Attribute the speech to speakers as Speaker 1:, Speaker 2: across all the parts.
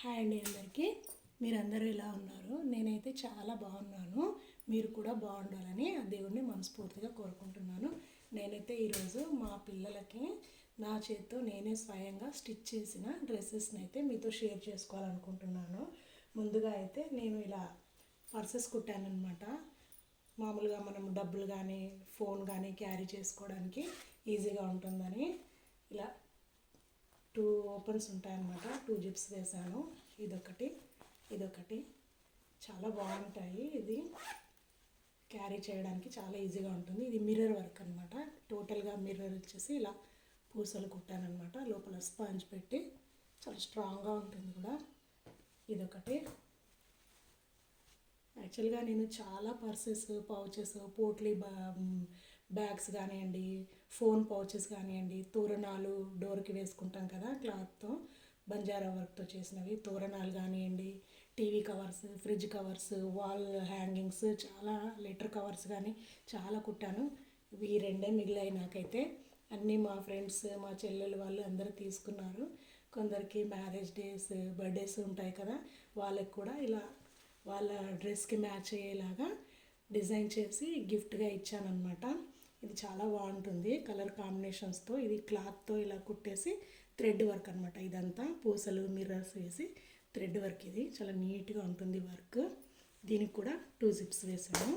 Speaker 1: Hi అండి అందరికీ. మీరందరూ ఎలా ఉన్నారు? నేనైతే చాలా బాగున్నాను. మీరు కూడా బాగుండాలని ఆ దేవుణ్ణి మనస్ఫూర్తిగా కోరుకుంటున్నాను. నేనైతే ఈరోజు మా పిల్లలకి నా చేతితో నేనే స్వయంగా స్టిచ్ చేసిన డ్రెస్సెస్ని అయితే మీతో షేర్ చేసుకోవాలనుకుంటున్నాను. ముందుగా అయితే నేను ఇలా పర్సెస్ కుట్టానమాట మామూలుగా మనం డబ్బులు కానీ ఫోన్ కానీ క్యారీ చేసుకోవడానికి ఈజీగా ఉంటుందని ఇలా టూ ఓపెన్స్ ఉంటాయన్నమాట. టూ జిప్స్ వేసాను ఇదొకటి ఇదొకటి. చాలా బాగుంటాయి. ఇది క్యారీ చేయడానికి చాలా ఈజీగా ఉంటుంది. ఇది మిర్రర్ వర్క్ అనమాట టోటల్గా మిర్రర్ వచ్చేసి ఇలా పూసలు కుట్టానమాట లోపల స్పాంజ్ పెట్టి చాలా స్ట్రాంగ్గా ఉంటుంది కూడా. ఇదొకటి. యాక్చువల్గా నేను చాలా పర్సెస్ పౌచెస్ పోట్లీ బా బ్యాగ్స్ కానివ్వండి ఫోన్ పౌచెస్ కానివ్వండి తోరణాలు డోర్కి వేసుకుంటాం కదా క్లాత్తో బంజారా వర్క్తో చేసినవి తోరణాలు కానివ్వండి TV covers fridge covers wall hangings చాలా లెటర్ కవర్స్ కానీ చాలా కుట్టాను. ఇవి ఈ రెండే మిగిలాయి నాకైతే. అన్నీ మా ఫ్రెండ్స్ మా చెల్లెలు వాళ్ళు అందరూ తీసుకున్నారు. కొందరికి మ్యారేజ్ డేస్ బర్త్డేస్ ఉంటాయి కదా వాళ్ళకి కూడా ఇలా వాళ్ళ డ్రెస్కి మ్యాచ్ అయ్యేలాగా డిజైన్ చేసి గిఫ్ట్గా ఇచ్చానమాట ఇది చాలా బాగుంటుంది. కలర్ కాంబినేషన్స్తో ఇది క్లాత్తో ఇలా కుట్టేసి థ్రెడ్ వర్క్ అనమాట ఇదంతా పూసలు మిర్రర్స్ వేసి థ్రెడ్ వర్క్ ఇది. చాలా నీట్గా ఉంటుంది వర్క్. దీనికి కూడా టూ జిప్స్ వేసాను.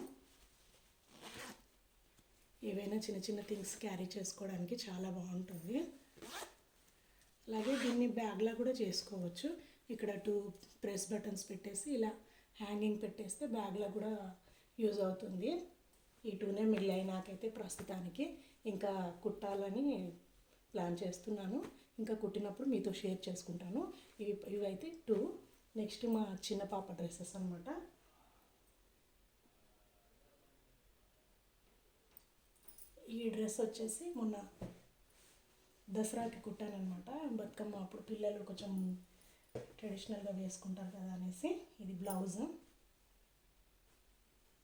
Speaker 1: ఏవైనా చిన్న చిన్న థింగ్స్ క్యారీ చేసుకోవడానికి చాలా బాగుంటుంది. అలాగే దీన్ని బ్యాగ్లా కూడా చేసుకోవచ్చు. ఇక్కడ టూ ప్రెస్ బటన్స్ పెట్టేసి ఇలా హ్యాంగింగ్ పెట్టేస్తే బ్యాగ్లో కూడా యూజ్ అవుతుంది. ఈ టూనే మిగిలాయి నాకైతే ప్రస్తుతానికి. ఇంకా కుట్టాలని ప్లాన్ చేస్తున్నాను. ఇంకా కుట్టినప్పుడు మీతో షేర్ చేసుకుంటాను. ఇవి ఇవైతే టూ. నెక్స్ట్ మా చిన్న పాప డ్రెస్సెస్ అనమాట ఈ డ్రెస్ వచ్చేసి మొన్న దసరాకి కుట్టానమాట బతుకమ్మ అప్పుడు పిల్లలు కొంచెం ట్రెడిషనల్గా వేసుకుంటారు కదా అనేసి. ఇది బ్లౌజ్.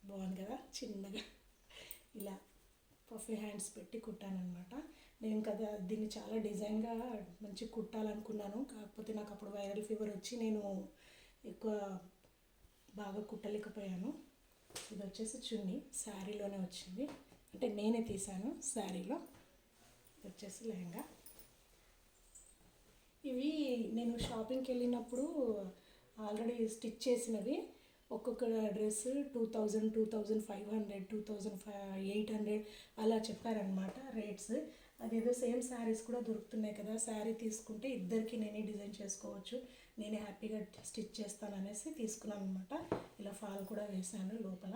Speaker 1: బాగుంది కదా? చిన్నగా. ఇలా పఫీ హ్యాండ్స్ పెట్టి కుట్టానమాట నేను కదా దీన్ని చాలా డిజైన్గా మంచి కుట్టాలనుకున్నాను. కాకపోతే నాకు అప్పుడు వైరల్ ఫీవర్ వచ్చి నేను ఎక్కువ బాగా కుట్టలేకపోయాను. ఇది వచ్చేసి చున్నీ. శారీలోనే వచ్చింది. అంటే నేనే తీసాను శారీలో. వచ్చేసి లెహంగా. ఇవి నేను షాపింగ్కి వెళ్ళినప్పుడు ఆల్రెడీ స్టిచ్ చేసినవి. ఒక్కొక్క dress two thousand two thousand five hundred two thousand five eight hundred అలా చెప్పారనమాట రేట్స్. అదేదో సేమ్ శారీస్ కూడా దొరుకుతున్నాయి కదా శారీ తీసుకుంటే ఇద్దరికి నేనే డిజైన్ చేసుకోవచ్చు నేనే హ్యాపీగా స్టిచ్ చేస్తాను అనేసి తీసుకున్నాను అనమాట ఇలా ఫాల్ కూడా వేసాను లోపల.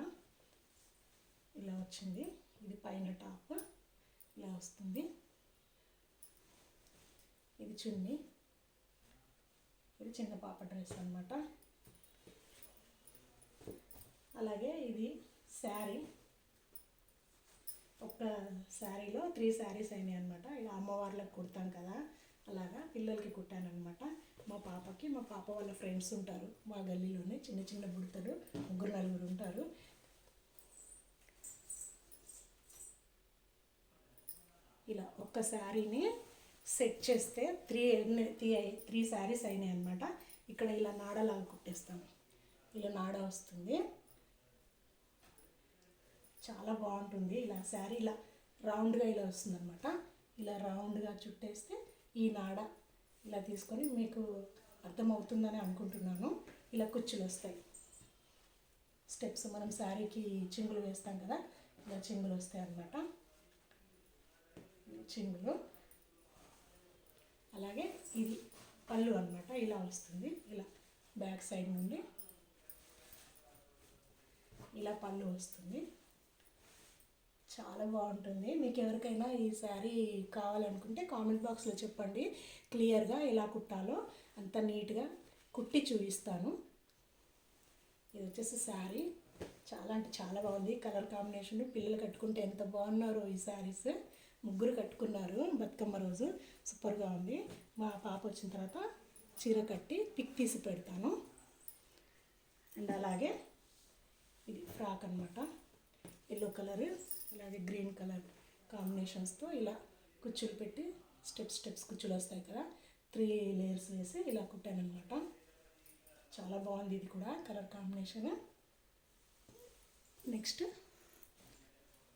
Speaker 1: ఇలా వచ్చింది. ఇది పైన టాప్. ఇలా వస్తుంది. ఇది చున్నీ. ఇది చిన్న పాప డ్రెస్ అనమాట అలాగే ఇది శారీ. ఒక శారీలో త్రీ శారీస్ అయినాయి అనమాట ఇలా అమ్మవార్లకు కుడతాం కదా అలాగా పిల్లలకి కుట్టాను అనమాట మా పాపకి మా పాప వాళ్ళ ఫ్రెండ్స్ ఉంటారు మా గల్లీలోనే చిన్న చిన్న బుడతలు ముగ్గురు నలుగురు ఉంటారు. ఇలా ఒక్క శారీని సెట్ చేస్తే త్రీ త్రీ త్రీ శారీస్ అయినాయి అనమాట ఇక్కడ ఇలా నాడలాగా కుట్టేస్తాము ఇలా నాడ వస్తుంది. చాలా బాగుంటుంది. ఇలా శారీ ఇలా రౌండ్గా ఇలా వస్తుంది అనమాట ఇలా రౌండ్గా చుట్టేస్తే ఈ నాడ ఇలా తీసుకొని మీకు అర్థమవుతుందని అనుకుంటున్నాను. ఇలా కుచ్చులు వస్తాయి. స్టెప్స్ మనం శారీకి చింగులు వేస్తాం కదా ఇలా చింగులు వస్తాయి అన్నమాట. చింగులు. అలాగే ఇది పళ్ళు అనమాట ఇలా వస్తుంది. ఇలా బ్యాక్ సైడ్ నుండి ఇలా పళ్ళు వస్తుంది. చాలా బాగుంటుంది. మీకు ఎవరికైనా ఈ శారీ కావాలనుకుంటే కామెంట్ బాక్స్లో చెప్పండి. క్లియర్గా ఎలా కుట్టాలో అంత నీట్గా కుట్టి చూపిస్తాను. ఇది వచ్చేసి శారీ. చాలా అంటే చాలా బాగుంది. కలర్ కాంబినేషన్ పిల్లలు కట్టుకుంటే ఎంత బాగున్నారో ఈ శారీస్. ముగ్గురు కట్టుకున్నారు బతుకమ్మ రోజు. సూపర్గా ఉంది. మా పాప వచ్చిన తర్వాత చీర కట్టి పిక్ తీసి పెడతాను. అండ్ అలాగే ఇది ఫ్రాక్ అనమాట ఎల్లో కలర్. అలాగే గ్రీన్ కలర్ కాంబినేషన్స్తో ఇలా కుచ్చులు పెట్టి స్టెప్స్ స్టెప్స్ కుచ్చులు వస్తాయి కదా. త్రీ లేయర్స్ వేసి ఇలా కుట్టానమాట చాలా బాగుంది ఇది కూడా కలర్ కాంబినేషన్ నెక్స్ట్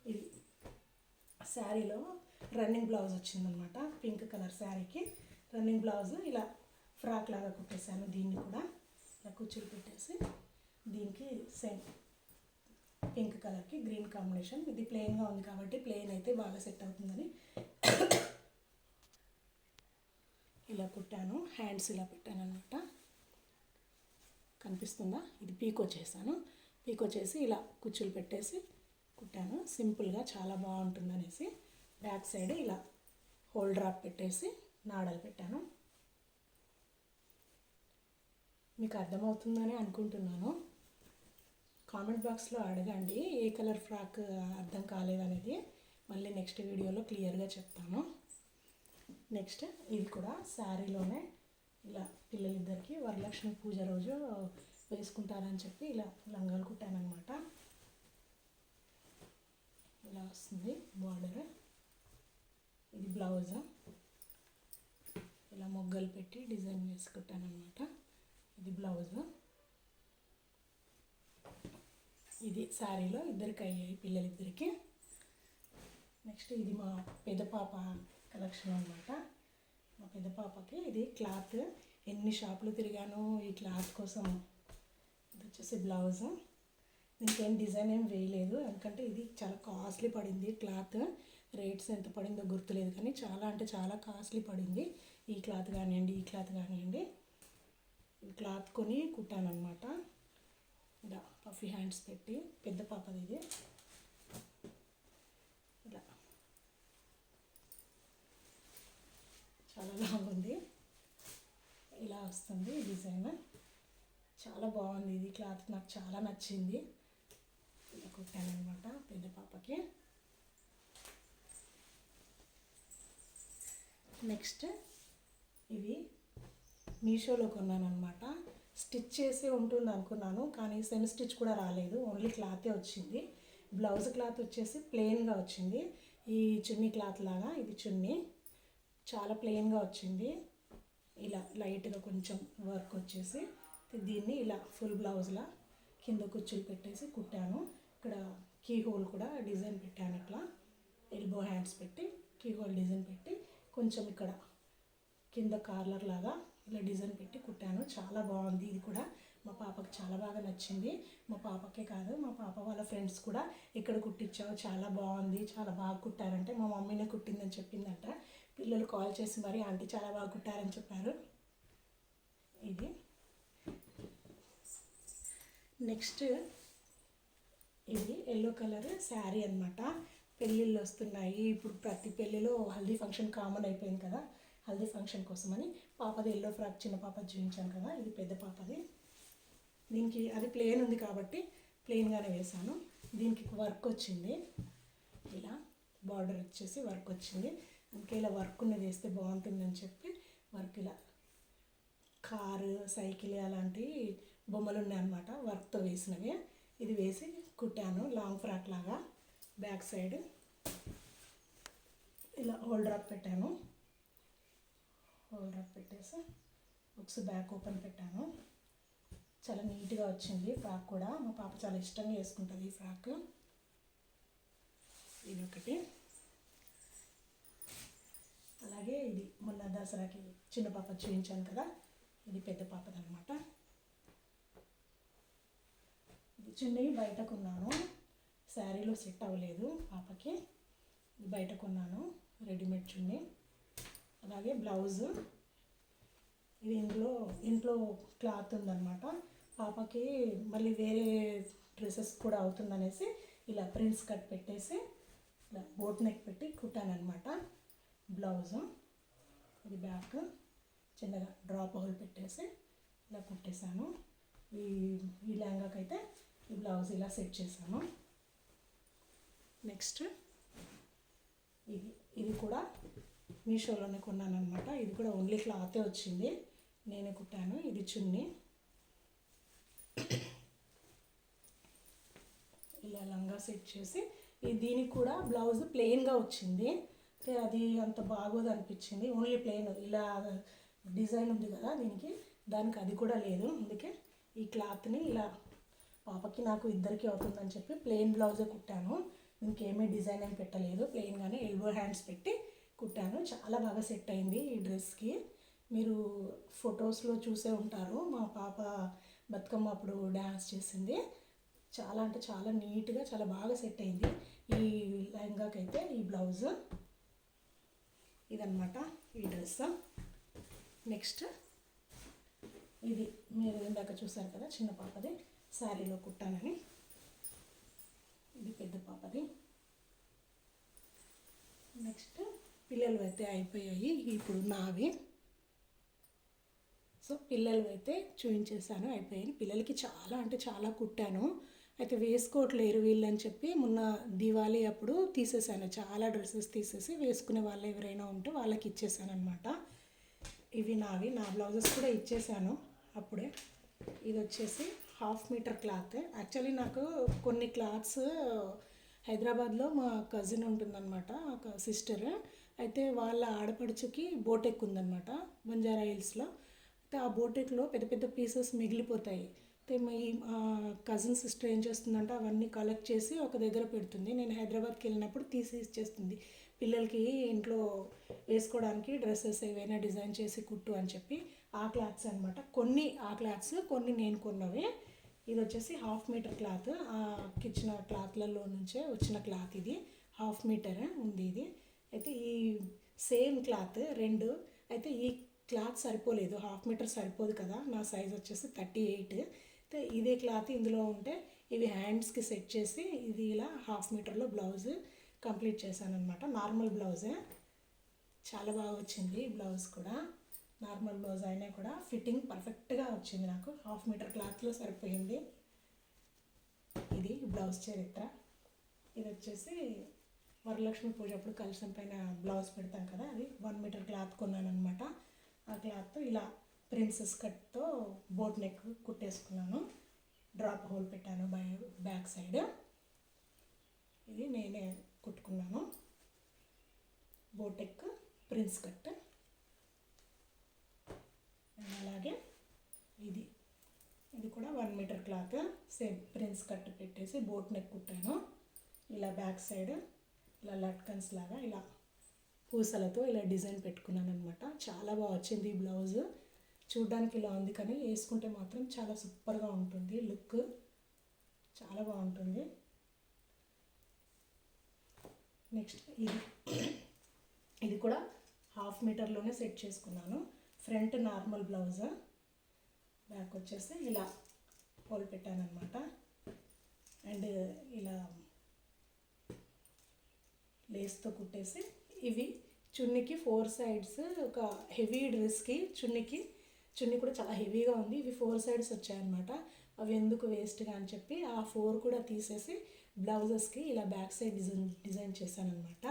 Speaker 1: ఇది శారీలో రన్నింగ్ బ్లౌజ్ వచ్చిందనమాట పింక్ కలర్ శారీకి రన్నింగ్ బ్లౌజ్ ఇలా ఫ్రాక్ లాగా కుట్టేశాను దీన్ని కూడా. ఇలా కుచ్చులు పెట్టేసి దీనికి సేమ్ పింక్ కలర్కి గ్రీన్ కాంబినేషన్. ఇది ప్లెయిన్గా ఉంది కాబట్టి ప్లెయిన్ అయితే బాగా సెట్ అవుతుందని ఇలా కుట్టాను. హ్యాండ్స్ ఇలా పెట్టాను అనమాట కనిపిస్తుందా? ఇది పీకో చేశాను. పీకో చేసి ఇలా కుచ్చులు పెట్టేసి కుట్టాను. సింపుల్గా చాలా బాగుంటుంది అనేసి బ్యాక్ సైడ్ ఇలా హోల్ డ్రాప్ పెట్టేసి నాడలు పెట్టాను. మీకు అర్థమవుతుందని అనుకుంటున్నాను. కామెంట్ బాక్స్లో అడగండి ఏ కలర్ ఫ్రాక్ అర్థం కాలేదనేది. మళ్ళీ నెక్స్ట్ వీడియోలో క్లియర్గా చెప్తాను. నెక్స్ట్ ఇది కూడా శారీలోనే ఇలా పిల్లలిద్దరికి వరలక్ష్మి పూజ రోజు వేసుకుంటారని చెప్పి ఇలా లంగాలు కుట్టానమాట ఇలా వస్తుంది బార్డర్. ఇది బ్లౌజ్. ఇలా మొగ్గలు పెట్టి డిజైన్ వేసుకుంటానమాట ఇది బ్లౌజ్. ఇది శారీలో ఇద్దరికి అయ్యాయి పిల్లలిద్దరికి. నెక్స్ట్ ఇది మా పెద్ద పాప కలెక్షన్ అనమాట మా పెద్ద పాపకి ఇది క్లాత్. ఎన్ని షాపులు తిరిగాను ఈ క్లాత్ కోసం. ఇది వచ్చేసి బ్లౌజ్. దీనికి ఏం డిజైన్ ఏం వేయలేదు. ఎందుకంటే ఇది చాలా కాస్ట్లీ పడింది క్లాత్. రేట్స్ ఎంత పడిందో గుర్తులేదు కానీ చాలా అంటే చాలా కాస్ట్లీ పడింది. ఈ క్లాత్ కానివ్వండి ఈ క్లాత్ కానివ్వండి. క్లాత్ కొని కుట్టాను అనమాట ఇలా పఫీ హ్యాండ్స్ పెట్టి పెద్ద పాపది ఇది. ఇలా. చాలా బాగుంది ఇలా వస్తుంది డిజైన్. చాలా బాగుంది ఇది క్లాత్. నాకు చాలా నచ్చింది. ఇలా కుట్టాను అనమాట పెద్ద పాపకి. నెక్స్ట్ ఇవి మీషోలో కొన్నాను అనమాట స్టిచ్ చేసి ఉంటుంది అనుకున్నాను కానీ సెమీ స్టిచ్ కూడా రాలేదు. ఓన్లీ క్లాతే వచ్చింది. బ్లౌజ్ క్లాత్ వచ్చేసి ప్లెయిన్గా వచ్చింది. ఈ చున్నీ క్లాత్ లాగా ఇది చున్నీ. చాలా ప్లెయిన్గా వచ్చింది. ఇలా లైట్గా కొంచెం వర్క్ వచ్చేసి దీన్ని ఇలా ఫుల్ బ్లౌజ్లా కింద కుచ్చులు పెట్టేసి కుట్టాను. ఇక్కడ కీ హోల్ కూడా డిజైన్ పెట్టాను ఇట్లా. ఎల్బో హ్యాండ్స్ పెట్టి కీ హోల్ డిజైన్ పెట్టి కొంచెం ఇక్కడ కింద కార్లర్ లాగా ఇలా డిజైన్ పెట్టి కుట్టాను. చాలా బాగుంది. ఇది కూడా మా పాపకి చాలా బాగా నచ్చింది. మా పాపకే కాదు మా పాప వాళ్ళ ఫ్రెండ్స్ కూడా ఇక్కడ కుట్టించావు. చాలా బాగుంది. చాలా బాగా కుట్టారంటే మా మమ్మీనే కుట్టిందని చెప్పిందంట. పిల్లలు కాల్ చేసి మరి ఆంటీ చాలా బాగా కుట్టారని చెప్పారు. ఇది. నెక్స్ట్ ఇది ఎల్లో కలర్ శారీ అనమాట పెళ్ళిళ్ళు వస్తున్నాయి. ఇప్పుడు ప్రతి పెళ్ళిలో హల్దీ ఫంక్షన్ కామన్ అయిపోయింది కదా. హల్దీ ఫంక్షన్ కోసమని పాపది ఎల్లో ఫ్రాక్ చిన్న పాప చూపించాను కదా ఇది పెద్ద పాపది. దీనికి అది ప్లేన్ ఉంది కాబట్టి ప్లెయిన్గానే వేసాను దీనికి వర్క్ వచ్చింది. ఇలా బార్డర్ వచ్చేసి వర్క్ వచ్చింది. అందుకే ఇలా వర్క్ ఉన్నది వేస్తే బాగుంటుందని చెప్పి వర్క్ ఇలా కారు సైకిల్ అలాంటి బొమ్మలు ఉన్నాయన్నమాట వర్క్తో వేసినవి. ఇది వేసి కుట్టాను లాంగ్ ఫ్రాక్ లాగా. బ్యాక్ సైడ్ ఇలా హోల్డర్ అప్ పెట్టాను. హోల్డర్ పెట్టేసి బుక్స్ బ్యాక్ ఓపెన్ పెట్టాను. చాలా నీట్గా వచ్చింది ఫ్రాక్ కూడా. మా పాప చాలా ఇష్టంగా వేసుకుంటుంది ఈ ఫ్రాక్ ఇది ఒకటి అలాగే ఇది మొన్న దసరాకి చిన్న పాప చూపించాను కదా ఇది పెద్ద పాపది అనమాట ఇది చిన్నవి బయట కొన్నాను. శారీలో సెట్ అవ్వలేదు పాపకి. బయట కొన్నాను. రెడీమేడ్ చున్నీ. అలాగే బ్లౌజ్. ఇది ఇంట్లో ఇంట్లో క్లాత్ ఉందన్నమాట. పాపకి మళ్ళీ వేరే డ్రెస్సెస్ కూడా అవుతుందనేసి ఇలా ప్రింట్స్ కట్ పెట్టేసి ఇలా బోట్ నెక్ పెట్టి కుట్టానమాట బ్లౌజు. ఇది బ్యాక్. చిన్నగా డ్రాప్ హోల్ పెట్టేసి ఇలా కుట్టేశాను. ఈ ఈ లెహంగాకైతే ఈ బ్లౌజ్ ఇలా సెట్ చేశాను. నెక్స్ట్ ఇది ఇది కూడా మీషోలోనే కొన్నాను అనమాట ఇది కూడా ఓన్లీ క్లాతే వచ్చింది. నేనే కుట్టాను. ఇది చున్నీ. ఇలా లంగా సెట్ చేసి దీనికి కూడా బ్లౌజ్ ప్లెయిన్గా వచ్చింది. అయితే అది అంత బాగోదు అనిపించింది. Only plain. ఇలా డిజైన్ ఉంది కదా దీనికి. దానికి అది కూడా లేదు. అందుకే ఈ క్లాత్ని ఇలా పాపకి నాకు ఇద్దరికి అవుతుందని చెప్పి ప్లెయిన్ బ్లౌజే కుట్టాను. ఇంకేమీ డిజైన్ ఏం పెట్టలేదు. ప్లెయిన్గానే ఎల్బో హ్యాండ్స్ పెట్టి కుట్టాను. చాలా బాగా సెట్ అయింది ఈ డ్రెస్కి. మీరు ఫొటోస్లో చూసే ఉంటారు. మా పాప బతుకమ్మ అప్పుడు డ్యాన్స్ చేసింది. చాలా అంటే చాలా నీట్గా చాలా బాగా సెట్ అయింది. ఈ లెహంగాకైతే ఈ బ్లౌజ్. ఇదనమాట ఈ డ్రెస్. నెక్స్ట్ ఇది మీరు ఇందాక చూసారు కదా చిన్న పాపది. శారీలో కుట్టానని. ఇది పెద్ద పాపది. నెక్స్ట్ పిల్లలు అయితే అయిపోయాయి. ఇప్పుడు నావి. సో పిల్లలు అయితే చూపించేసాను అయిపోయాయి. పిల్లలకి చాలా అంటే చాలా కుట్టాను. అయితే వేసుకోవట్లేరు వీళ్ళు అని చెప్పి మొన్న దివాళీ అప్పుడు తీసేసాను చాలా డ్రెస్సెస్ తీసేసి వేసుకునే వాళ్ళు ఎవరైనా ఉంటే వాళ్ళకి ఇచ్చేసాను అనమాట ఇవి నావి. నా బ్లౌజెస్ కూడా ఇచ్చేసాను అప్పుడే. ఇది వచ్చేసి హాఫ్ మీటర్ క్లాత్. యాక్చువల్లీ నాకు కొన్ని క్లాత్స్ హైదరాబాద్లో మా కజిన్ ఉంటుందన్నమాట ఒక సిస్టర్. అయితే వాళ్ళ ఆడపడుచుకి బోటెక్ ఉందన్నమాట బంజారా హిల్స్లో. అయితే ఆ బోటెక్లో పెద్ద పెద్ద పీసెస్ మిగిలిపోతాయి. అయితే మీ కజిన్ సిస్టర్ ఏం చేస్తుందంటే అవన్నీ కలెక్ట్ చేసి ఒక దగ్గర పెడుతుంది. నేను హైదరాబాద్కి వెళ్ళినప్పుడు తీసి ఇచ్చేస్తుంది. పిల్లలకి ఇంట్లో వేసుకోవడానికి డ్రెస్సెస్ ఏవైనా డిజైన్ చేసి కుట్టు అని చెప్పి ఆ క్లాత్స్ అనమాట కొన్ని ఆ క్లాత్స్ కొన్ని నేను కొన్నవి. ఇది వచ్చేసి హాఫ్ మీటర్ క్లాత్. కిచెన్ క్లాత్లలో నుంచే వచ్చిన క్లాత్ ఇది. హాఫ్ మీటర్ ఉంది ఇది. అయితే ఈ సేమ్ క్లాత్ రెండు అయితే ఈ క్లాత్ సరిపోలేదు హాఫ్ మీటర్ సరిపోదు కదా నా సైజ్ వచ్చేసి థర్టీ ఎయిట్. అయితే ఇదే క్లాత్ ఇందులో ఉంటే ఇవి హ్యాండ్స్కి సెట్ చేసి ఇది ఇలా హాఫ్ మీటర్లో బ్లౌజ్ కంప్లీట్ చేశాను అనమాట నార్మల్ బ్లౌజే. చాలా బాగా వచ్చింది బ్లౌజ్ కూడా. నార్మల్ బ్లౌజ్ అయినా కూడా ఫిట్టింగ్ పర్ఫెక్ట్గా వచ్చింది నాకు. హాఫ్ మీటర్ క్లాత్లో సరిపోయింది. ఇది బ్లౌజ్ చరిత్ర. ఇది వచ్చేసి వరలక్ష్మి పూజ అప్పుడు కలశం పైన బ్లౌజ్ పెడతాం కదా అది వన్ మీటర్ క్లాత్ కొన్నాను అనమాట ఆ క్లాత్తో ఇలా ప్రిన్సెస్ కట్తో బోట్ నెక్ కుట్టేసుకున్నాను. డ్రాప్ హోల్ పెట్టాను బై బ్యాక్ సైడ్ ఇది నేనే కుట్టుకున్నాను. బోటెక్ ప్రిన్స్ కట్ అలాగే ఇది ఇది కూడా one metre cloth same prince cut పెట్టేసి బోట్ నెక్ కుట్టాను. ఇలా బ్యాక్ సైడ్ ఇలా లట్కన్స్ లాగా ఇలా పూసలతో ఇలా డిజైన్ పెట్టుకున్నాను అనమాట చాలా బాగా వచ్చింది ఈ బ్లౌజ్. చూడ్డానికి ఇలా ఉంది కానీ వేసుకుంటే మాత్రం చాలా సూపర్గా ఉంటుంది. లుక్ చాలా బాగుంటుంది. నెక్స్ట్ ఇది. ఇది కూడా హాఫ్ మీటర్లోనే సెట్ చేసుకున్నాను. Front normal blouse. బ్యాక్ వచ్చేసి ఇలా పోల్ పెట్టాను అనమాట అండ్ ఇలా లేస్తో కుట్టేసి ఇవి చున్నీకి ఫోర్ సైడ్స్ ఒక హెవీ డ్రెస్కి చున్నీకి చున్నీ కూడా చాలా హెవీగా ఉంది. ఇవి ఫోర్ సైడ్స్ వచ్చాయన్నమాట. అవి ఎందుకు వేస్ట్గా అని చెప్పి ఆ ఫోర్ కూడా తీసేసి బ్లౌజెస్కి ఇలా బ్యాక్ సైడ్ డిజైన్ డిజైన్ చేశానమాట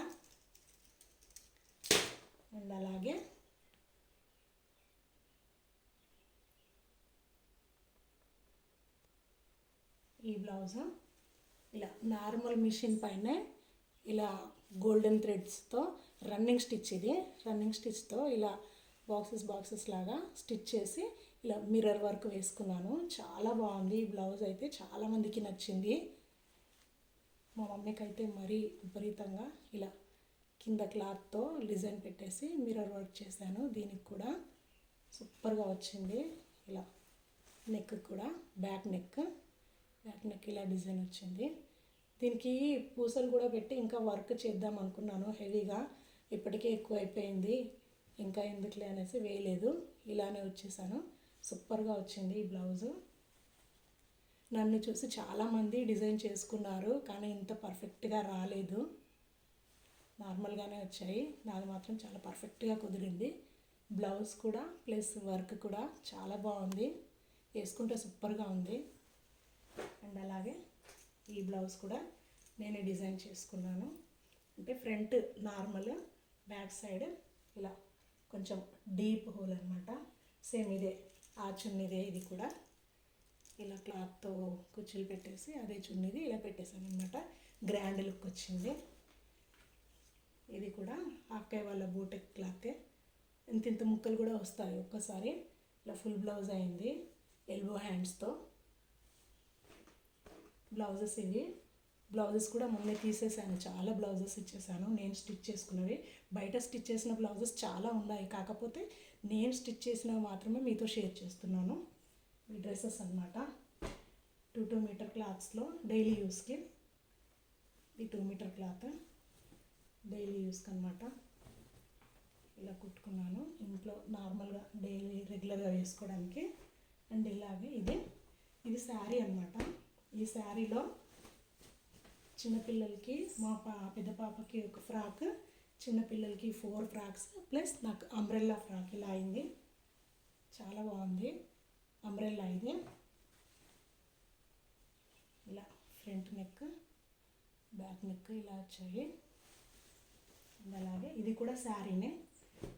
Speaker 1: అండ్ అలాగే ఈ బ్లౌజ్ ఇలా నార్మల్ మిషన్ పైనే ఇలా గోల్డెన్ థ్రెడ్స్తో రన్నింగ్ స్టిచ్ ఇది. రన్నింగ్ స్టిచ్తో ఇలా బాక్సెస్ బాక్సెస్ లాగా స్టిచ్ చేసి ఇలా మిర్రర్ వర్క్ వేసుకున్నాను. చాలా బాగుంది. ఈ బ్లౌజ్ అయితే చాలామందికి నచ్చింది. మా మమ్మీకి అయితే మరీ విపరీతంగా ఇలా కింద క్లాత్తో డిజైన్ పెట్టేసి మిర్రర్ వర్క్ చేశాను. దీనికి కూడా సూపర్గా వచ్చింది. ఇలా నెక్ కూడా బ్యాక్ నెక్ బ్యాక్ నెక్ ఇలా డిజైన్ వచ్చింది. దీనికి పూసలు కూడా పెట్టి ఇంకా వర్క్ చేద్దాం అనుకున్నాను. హెవీగా ఇప్పటికే ఎక్కువ అయిపోయింది ఇంకా ఎందుకులే అనేసి వేయలేదు. ఇలానే వచ్చేసాను. సూపర్గా వచ్చింది ఈ బ్లౌజు. నన్ను చూసి చాలామంది డిజైన్ చేసుకున్నారు కానీ ఇంత పర్ఫెక్ట్గా రాలేదు. నార్మల్గానే వచ్చాయి. నాది మాత్రం చాలా పర్ఫెక్ట్గా కుదిరింది. బ్లౌజ్ కూడా ప్లస్ వర్క్ కూడా చాలా బాగుంది. వేసుకుంటే సూపర్గా ఉంది. అండ్ అలాగే ఈ బ్లౌజ్ కూడా నేనే డిజైన్ చేసుకున్నాను. అంటే ఫ్రంట్ నార్మల్ బ్యాక్ సైడ్ ఇలా కొంచెం డీప్ హోల్ అనమాట సేమ్ ఇదే ఆ చున్నీదే ఇది కూడా. ఇలా క్లాత్తో కుచ్చులు పెట్టేసి అదే చున్నీది ఇలా పెట్టేశాను అనమాట గ్రాండ్ లుక్ వచ్చింది. ఇది కూడా అక్కయ్య వాళ్ళ బూటెక్ క్లాతే. ఇంత ఇంత ముక్కలు కూడా వస్తాయి ఒక్కసారి. ఇలా ఫుల్ బ్లౌజ్ అయింది ఎల్బో హ్యాండ్స్తో. బ్లౌజెస్ ఇవి. బ్లౌజెస్ కూడా మొన్నే తీసేసాను. చాలా బ్లౌజెస్ ఇచ్చేసాను. నేను స్టిచ్ చేసుకున్నవి. బయట స్టిచ్ చేసిన బ్లౌజెస్ చాలా ఉన్నాయి. కాకపోతే నేను స్టిచ్ చేసినవి మాత్రమే మీతో షేర్ చేస్తున్నాను. ఈ డ్రెస్సెస్ అనమాట టూ టూ మీటర్ క్లాత్స్లో డైలీ యూస్కి. ఈ టూ మీటర్ క్లాత్. డైలీ యూస్కి అనమాట ఇలా కుట్టుకున్నాను. ఇంట్లో నార్మల్గా డైలీ రెగ్యులర్గా వేసుకోవడానికి. అండ్ ఇలాగే ఇది. ఇది శారీ అనమాట ఈ శారీలో చిన్నపిల్లలకి మా పా పెద్ద పాపకి ఒక ఫ్రాక్ చిన్నపిల్లలకి ఫోర్ ఫ్రాక్స్ ప్లస్ నాకు అంబ్రెల్లా ఫ్రాక్ ఇలా అయింది. చాలా బాగుంది. అంబ్రెల్లా ఇది. ఇలా ఫ్రంట్ నెక్ బ్యాక్ నెక్ ఇలా వచ్చాయి. అలాగే ఇది కూడా శారీనే.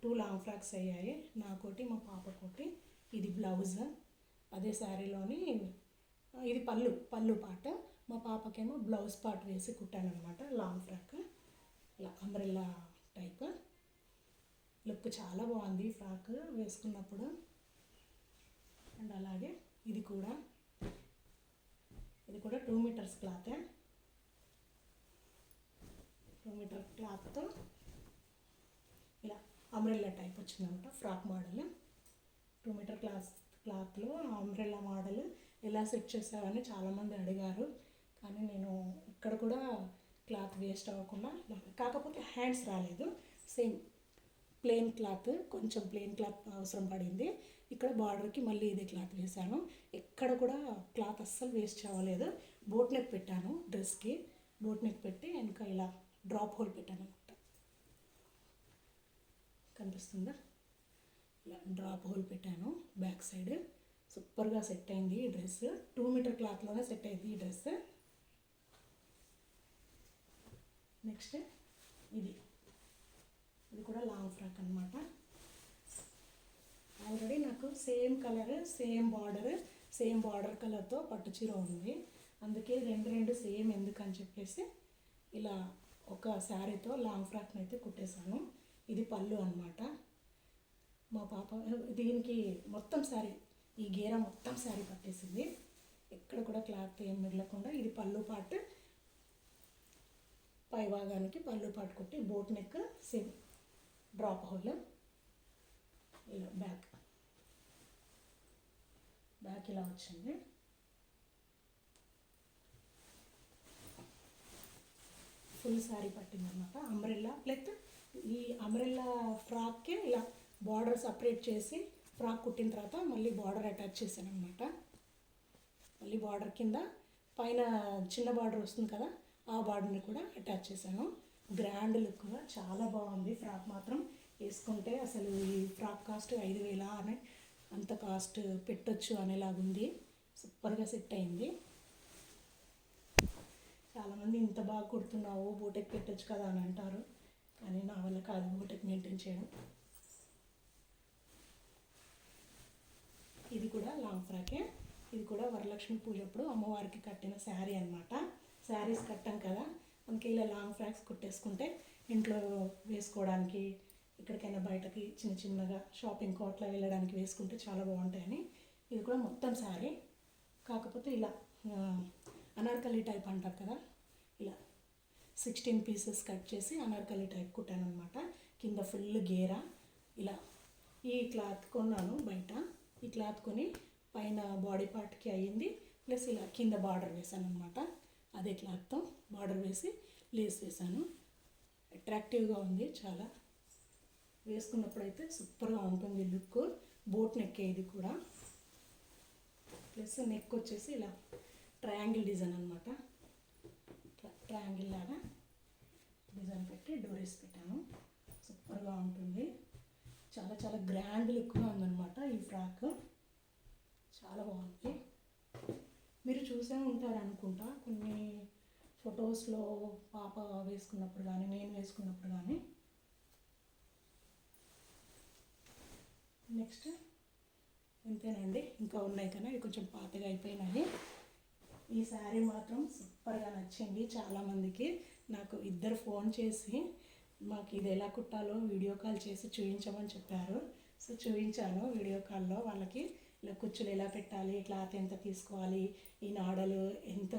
Speaker 1: టూ లాంగ్ ఫ్రాక్స్ అయ్యాయి. నాకోటి మా పాపకోటి. ఇది బ్లౌజ్. అదే శారీలోని ఇది పళ్ళు పళ్ళు పాట. మా పాపకేమో బ్లౌజ్ పార్ట్ వేసి కుట్టాను అనమాట లాంగ్ ఫ్రాక్. ఇలా అంబ్రెల్లా టైప్. లుక్ చాలా బాగుంది ఫ్రాక్ వేసుకున్నప్పుడు. అండ్ అలాగే ఇది కూడా. ఇది కూడా టూ మీటర్స్ క్లాతే. టూ మీటర్ క్లాత్తో ఇలా అంబ్రెల్లా టైప్ వచ్చిందనమాట frock model. Two metre cloth క్లాత్లో అంబ్రెల్లా మోడల్. ఎలా సెట్ చేసావని చాలామంది అడిగారు. కానీ నేను ఇక్కడ కూడా క్లాత్ వేస్ట్ అవ్వకుండా కాకపోతే హ్యాండ్స్ రాలేదు. సేమ్ ప్లెయిన్ క్లాత్ కొంచెం ప్లెయిన్ క్లాత్ అవసరం పడింది. ఇక్కడ బార్డర్కి మళ్ళీ ఇదే క్లాత్ వేశాను. ఎక్కడ కూడా క్లాత్ అస్సలు వేస్ట్ అవ్వలేదు. బోట్ నెక్ పెట్టాను డ్రెస్కి. బోట్ నెక్ పెట్టి వెనక ఇలా డ్రాప్ హోల్ పెట్టాను అనమాట కనిపిస్తుందా? ఇలా డ్రాప్ హోల్ పెట్టాను బ్యాక్ సైడ్. సూపర్గా సెట్ అయింది ఈ డ్రెస్. టూ మీటర్ క్లాత్లోనే సెట్ అయింది ఈ డ్రెస్. నెక్స్ట్ ఇది. ఇది కూడా లాంగ్ ఫ్రాక్ అనమాట ఆల్రెడీ నాకు same colour same border same border కలర్తో పట్టు చీర ఉంది. అందుకే రెండు రెండు సేమ్ ఎందుకని చెప్పేసి ఇలా ఒక శారీతో లాంగ్ ఫ్రాక్ని అయితే కుట్టేశాను. ఇది పళ్ళు అనమాట మా పాప దీనికి మొత్తం శారీ ఈ గేర మొత్తం శారీ పట్టేసింది. ఎక్కడ కూడా క్లాత్ ఏం మిగలకుండా ఇది పళ్ళు పార్ట్ పై భాగానికి పళ్ళు పాటు కొట్టి boat neck same drop hole. ఇలా బ్యాక్. బ్యాక్ ఇలా వచ్చింది. ఫుల్ శారీ పట్టింది అనమాట అంబ్రెల్లా ప్లస్ ఈ అంబ్రెల్లా ఫ్రాక్కి ఇలా బార్డర్ సపరేట్ చేసి ఫ్రాక్ కుట్టిన తర్వాత మళ్ళీ బార్డర్ అటాచ్ చేశాను అనమాట మళ్ళీ బార్డర్ కింద పైన చిన్న బార్డర్ వస్తుంది కదా ఆ బార్డర్ని కూడా అటాచ్ చేశాను. గ్రాండ్ లుక్గా చాలా బాగుంది ఫ్రాక్ మాత్రం. వేసుకుంటే అసలు ఈ ఫ్రాక్ కాస్ట్ ఐదు వేల అని అంత కాస్ట్ పెట్టొచ్చు అనేలాగుంది సూపర్గా సెట్ అయింది. చాలామంది ఇంత బాగా కుడుతున్నావు బోటెక్ పెట్టొచ్చు కదా అని అంటారు. కానీ నా వల్ల కాదు బూటెక్ మెయింటైన్ చేయడం. ఇది కూడా లాంగ్ ఫ్రాకే. ఇది కూడా వరలక్ష్మి పూజ అప్పుడు అమ్మవారికి కట్టిన శారీ అనమాట శారీస్ కట్టాం కదా. మనకి ఇలా లాంగ్ ఫ్రాక్స్ కుట్టేసుకుంటే ఇంట్లో వేసుకోవడానికి ఎక్కడికైనా బయటకి చిన్న చిన్నగా షాపింగ్ కోట్ల వెళ్ళడానికి వేసుకుంటే చాలా బాగుంటాయని. ఇది కూడా మొత్తం శారీ. కాకపోతే ఇలా అనార్కలి టైప్ అంటారు కదా. ఇలా సిక్స్టీన్ పీసెస్ కట్ చేసి అనార్కలి టైప్ కుట్టాను అనమాట కింద ఫుల్ గేరా. ఇలా ఈ క్లాత్ కొన్నాను బయట. ఈ క్లాత్ కొని పైన బాడీ పార్ట్కి అయ్యింది. ప్లస్ ఇలా కింద బార్డర్ వేసాను అనమాట అదే క్లాత్తో బార్డర్ వేసి లేస్ వేసాను. అట్రాక్టివ్గా ఉంది చాలా. వేసుకున్నప్పుడు అయితే సూపర్గా ఉంటుంది లుక్ బోట్ నెక్ ఇది కూడా. ప్లస్ నెక్ వచ్చేసి ఇలా ట్రయాంగిల్ డిజైన్ అనమాట ట్రయాంగిల్ లాగా. డిజైన్ పెట్టి డోరీస్ పెట్టాను. సూపర్గా ఉంటుంది. చాలా చాలా గ్రాండ్ లుక్గా ఉందన్నమాట ఈ ఫ్రాక్ చాలా బాగుంది. మీరు చూసే ఉంటారు అనుకుంటా. కొన్ని ఫొటోస్లో పాప వేసుకున్నప్పుడు కానీ నేను వేసుకున్నప్పుడు కానీ నెక్స్ట్ ఇంతేనండి. ఇంకా ఉన్నాయి కానీ అవి కొంచెం పాతగా అయిపోయినాయి. ఈ శారీ మాత్రం సూపర్గా నచ్చింది. చాలామందికి నాకు ఇద్దరు ఫోన్ చేసి మాకు ఇది ఎలా కుట్టాలో వీడియో కాల్ చేసి చూపించమని చెప్పారు. సో చూపించాను వీడియో కాల్లో వాళ్ళకి ఇలా కుచ్చులు ఎలా పెట్టాలి క్లాత్ ఎంత తీసుకోవాలి ఈ నాడలు ఎంత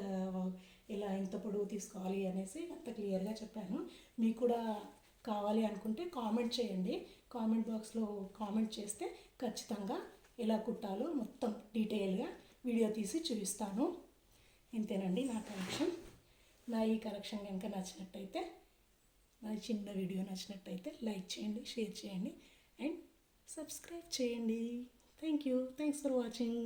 Speaker 1: ఇలా ఎంత పొడవు తీసుకోవాలి అనేసి అంత క్లియర్గా చెప్పాను. మీకు కూడా కావాలి అనుకుంటే కామెంట్ చేయండి. కామెంట్ బాక్స్లో కామెంట్ చేస్తే ఖచ్చితంగా ఎలా కుట్టాలో మొత్తం డీటెయిల్గా వీడియో తీసి చూపిస్తాను. ఇంతేనండి నా కలెక్షన్. నా ఈ కలెక్షన్ కనుక నచ్చినట్టయితే నా చిన్న వీడియో నచ్చినట్టయితే లైక్ చేయండి షేర్ చేయండి అండ్ సబ్స్క్రైబ్ చేయండి. Thank you. Thanks for watching.